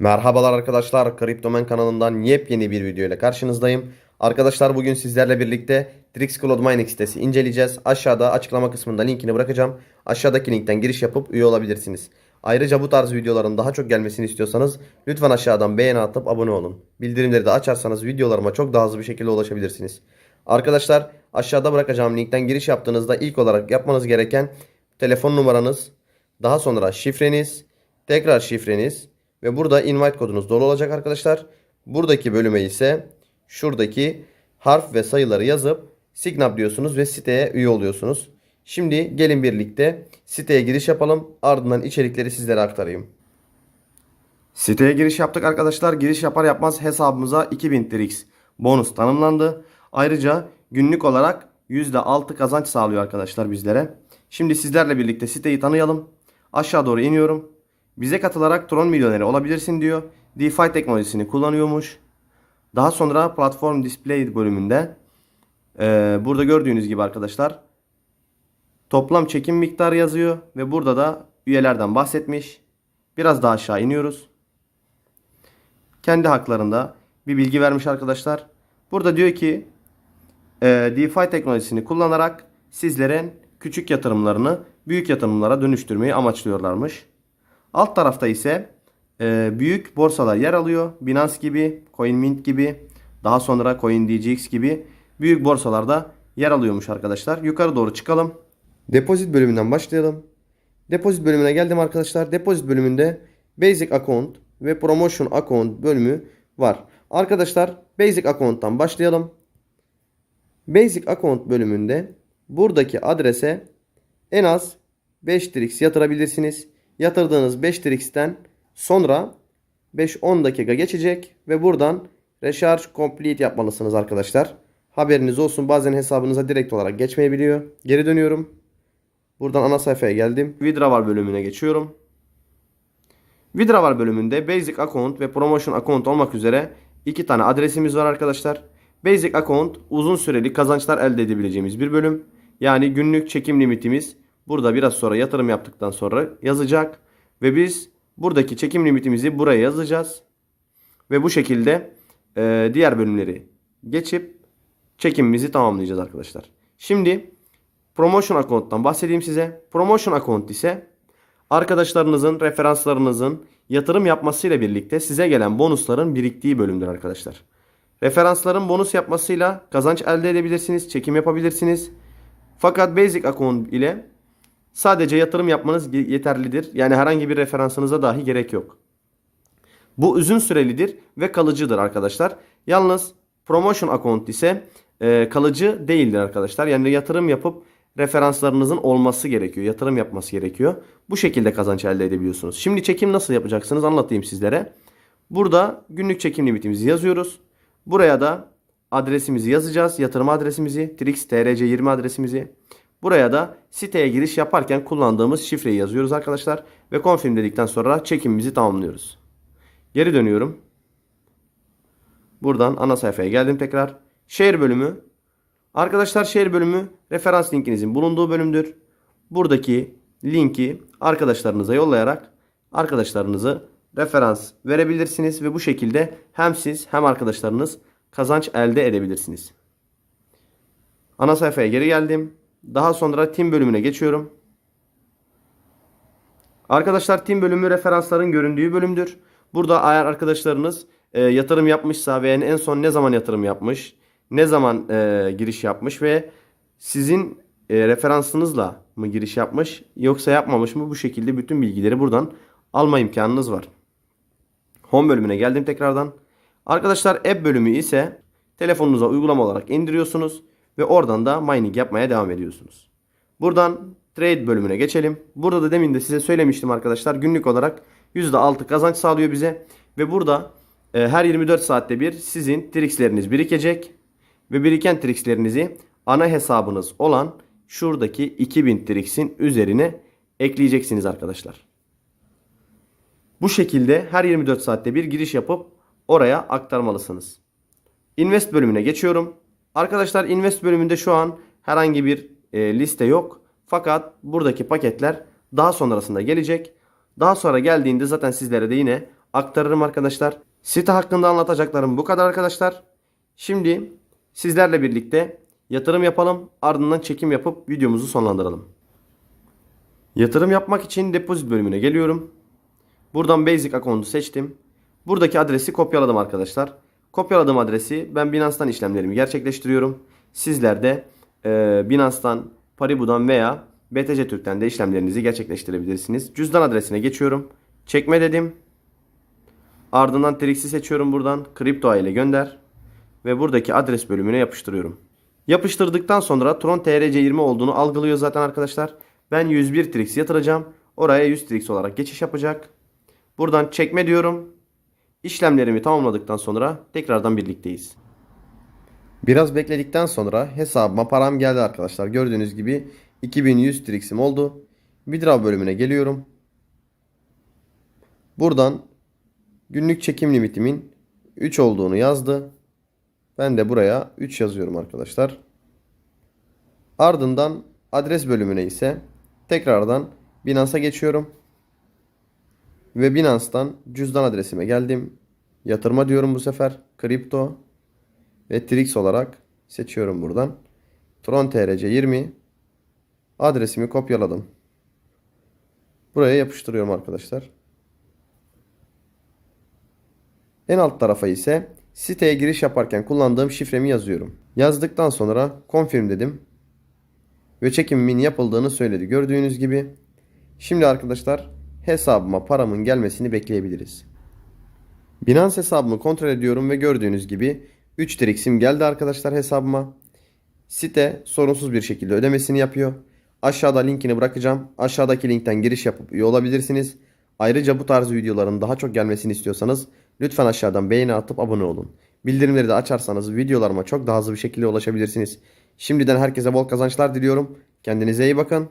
Merhabalar arkadaşlar, Kriptomen kanalından yepyeni bir video ile karşınızdayım. Arkadaşlar bugün sizlerle birlikte Trix Cloud Mining sitesi inceleyeceğiz. Aşağıda açıklama kısmında linkini bırakacağım. Aşağıdaki linkten giriş yapıp üye olabilirsiniz. Ayrıca bu tarz videoların daha çok gelmesini istiyorsanız lütfen aşağıdan beğeni atıp abone olun. Bildirimleri de açarsanız videolarıma çok daha hızlı bir şekilde ulaşabilirsiniz. Arkadaşlar aşağıda bırakacağım linkten giriş yaptığınızda ilk olarak yapmanız gereken telefon numaranız, daha sonra şifreniz, tekrar şifreniz ve burada invite kodunuz dolu olacak arkadaşlar. Buradaki bölüme ise şuradaki harf ve sayıları yazıp sign up diyorsunuz ve siteye üye oluyorsunuz. Şimdi gelin birlikte siteye giriş yapalım. Ardından içerikleri sizlere aktarayım. Siteye giriş yaptık arkadaşlar. Giriş yapar yapmaz hesabımıza 2000 TRX bonus tanımlandı. Ayrıca günlük olarak %6 kazanç sağlıyor arkadaşlar bizlere. Şimdi sizlerle birlikte siteyi tanıyalım. Aşağı doğru iniyorum. Bize katılarak Tron milyoneri olabilirsin diyor. DeFi teknolojisini kullanıyormuş. Daha sonra platform display bölümünde e, burada gördüğünüz gibi arkadaşlar toplam çekim miktarı yazıyor ve burada da üyelerden bahsetmiş. Biraz daha aşağı iniyoruz. Kendi haklarında bir bilgi vermiş arkadaşlar. Burada diyor ki e, DeFi teknolojisini kullanarak sizlerin küçük yatırımlarını büyük yatırımlara dönüştürmeyi amaçlıyorlarmış. Alt tarafta ise e, büyük borsalar yer alıyor. Binance gibi, CoinMint gibi, daha sonra CoinDGX gibi büyük borsalarda yer alıyormuş arkadaşlar. Yukarı doğru çıkalım. Depozit bölümünden başlayalım. Depozit bölümüne geldim arkadaşlar. Depozit bölümünde Basic Account ve Promotion Account bölümü var. Arkadaşlar Basic Account'tan başlayalım. Basic Account bölümünde buradaki adrese en az 5 trix yatırabilirsiniz. Yatırdığınız 5 trix'ten sonra 5-10 dakika geçecek ve buradan recharge complete yapmalısınız arkadaşlar. Haberiniz olsun bazen hesabınıza direkt olarak geçmeyebiliyor. Geri dönüyorum. Buradan ana sayfaya geldim. Withdrawal bölümüne geçiyorum. Withdrawal bölümünde Basic Account ve Promotion Account olmak üzere iki tane adresimiz var arkadaşlar. Basic Account uzun süreli kazançlar elde edebileceğimiz bir bölüm. Yani günlük çekim limitimiz burada biraz sonra yatırım yaptıktan sonra yazacak. Ve biz buradaki çekim limitimizi buraya yazacağız. Ve bu şekilde e, diğer bölümleri geçip çekimimizi tamamlayacağız arkadaşlar. Şimdi Promotion Account'tan bahsedeyim size. Promotion Account ise arkadaşlarınızın, referanslarınızın yatırım yapmasıyla birlikte size gelen bonusların biriktiği bölümdür arkadaşlar. Referansların bonus yapmasıyla kazanç elde edebilirsiniz, çekim yapabilirsiniz. Fakat Basic Account ile sadece yatırım yapmanız yeterlidir. Yani herhangi bir referansınıza dahi gerek yok. Bu uzun sürelidir ve kalıcıdır arkadaşlar. Yalnız Promotion Account ise e, kalıcı değildir arkadaşlar. Yani yatırım yapıp referanslarınızın olması gerekiyor. Yatırım yapması gerekiyor. Bu şekilde kazanç elde edebiliyorsunuz. Şimdi çekim nasıl yapacaksınız anlatayım sizlere. Burada günlük çekim limitimizi yazıyoruz. Buraya da adresimizi yazacağız. Yatırım adresimizi, Trix TRC20 adresimizi. Buraya da siteye giriş yaparken kullandığımız şifreyi yazıyoruz arkadaşlar. Ve confirm dedikten sonra çekimimizi tamamlıyoruz. Geri dönüyorum. Buradan ana sayfaya geldim tekrar. Share bölümü. Arkadaşlar share bölümü referans linkinizin bulunduğu bölümdür. Buradaki linki arkadaşlarınıza yollayarak arkadaşlarınızı referans verebilirsiniz ve bu şekilde hem siz hem arkadaşlarınız kazanç elde edebilirsiniz. Ana sayfaya geri geldim. Daha sonra team bölümüne geçiyorum. Arkadaşlar team bölümü referansların göründüğü bölümdür. Burada eğer arkadaşlarınız e, yatırım yapmışsa ve en son ne zaman yatırım yapmış, ne zaman e, giriş yapmış ve sizin e, referansınızla mı giriş yapmış yoksa yapmamış mı bu şekilde bütün bilgileri buradan alma imkanınız var. Home bölümüne geldim tekrardan. Arkadaşlar app bölümü ise telefonunuza uygulama olarak indiriyorsunuz ve oradan da mining yapmaya devam ediyorsunuz. Buradan trade bölümüne geçelim. Burada da demin de size söylemiştim arkadaşlar. Günlük olarak %6 kazanç sağlıyor bize. Ve burada e, her 24 saatte bir sizin trixleriniz birikecek. Ve biriken trixlerinizi ana hesabınız olan şuradaki 2000 trix'in üzerine ekleyeceksiniz arkadaşlar. Bu şekilde her 24 saatte bir giriş yapıp oraya aktarmalısınız. Invest bölümüne geçiyorum. Arkadaşlar invest bölümünde şu an herhangi bir e, liste yok. Fakat buradaki paketler daha sonrasında gelecek. Daha sonra geldiğinde zaten sizlere de yine aktarırım arkadaşlar. Site hakkında anlatacaklarım bu kadar arkadaşlar. Şimdi sizlerle birlikte yatırım yapalım. Ardından çekim yapıp videomuzu sonlandıralım. Yatırım yapmak için depozit bölümüne geliyorum. Buradan Basic Account'u seçtim. Buradaki adresi kopyaladım arkadaşlar. Kopyaladığım adresi ben Binance'tan işlemlerimi gerçekleştiriyorum. Sizler de e, Binance'tan, Paribu'dan veya BTC Türk'ten de işlemlerinizi gerçekleştirebilirsiniz. Cüzdan adresine geçiyorum. Çekme dedim. Ardından Trix'i seçiyorum buradan. Kripto ile gönder. Ve buradaki adres bölümüne yapıştırıyorum. Yapıştırdıktan sonra Tron TRC20 olduğunu algılıyor zaten arkadaşlar. Ben 101 Trix yatıracağım. Oraya 100 Trix olarak geçiş yapacak. Buradan çekme diyorum. İşlemlerimi tamamladıktan sonra tekrardan birlikteyiz. Biraz bekledikten sonra hesabıma param geldi arkadaşlar. Gördüğünüz gibi 2100 Trix'im oldu. Withdraw bölümüne geliyorum. Buradan günlük çekim limitimin 3 olduğunu yazdı. Ben de buraya 3 yazıyorum arkadaşlar. Ardından adres bölümüne ise tekrardan Binance'a geçiyorum. Ve Binance'tan cüzdan adresime geldim. Yatırma diyorum bu sefer. Kripto ve Trix olarak seçiyorum buradan. Tron TRC 20 adresimi kopyaladım. Buraya yapıştırıyorum arkadaşlar. En alt tarafa ise siteye giriş yaparken kullandığım şifremi yazıyorum. Yazdıktan sonra confirm dedim. Ve çekimimin yapıldığını söyledi. Gördüğünüz gibi. Şimdi arkadaşlar hesabıma paramın gelmesini bekleyebiliriz. Binance hesabımı kontrol ediyorum ve gördüğünüz gibi 3 Trix'im geldi arkadaşlar hesabıma. Site sorunsuz bir şekilde ödemesini yapıyor. Aşağıda linkini bırakacağım. Aşağıdaki linkten giriş yapıp üye olabilirsiniz. Ayrıca bu tarz videoların daha çok gelmesini istiyorsanız lütfen aşağıdan beğeni atıp abone olun. Bildirimleri de açarsanız videolarıma çok daha hızlı bir şekilde ulaşabilirsiniz. Şimdiden herkese bol kazançlar diliyorum. Kendinize iyi bakın.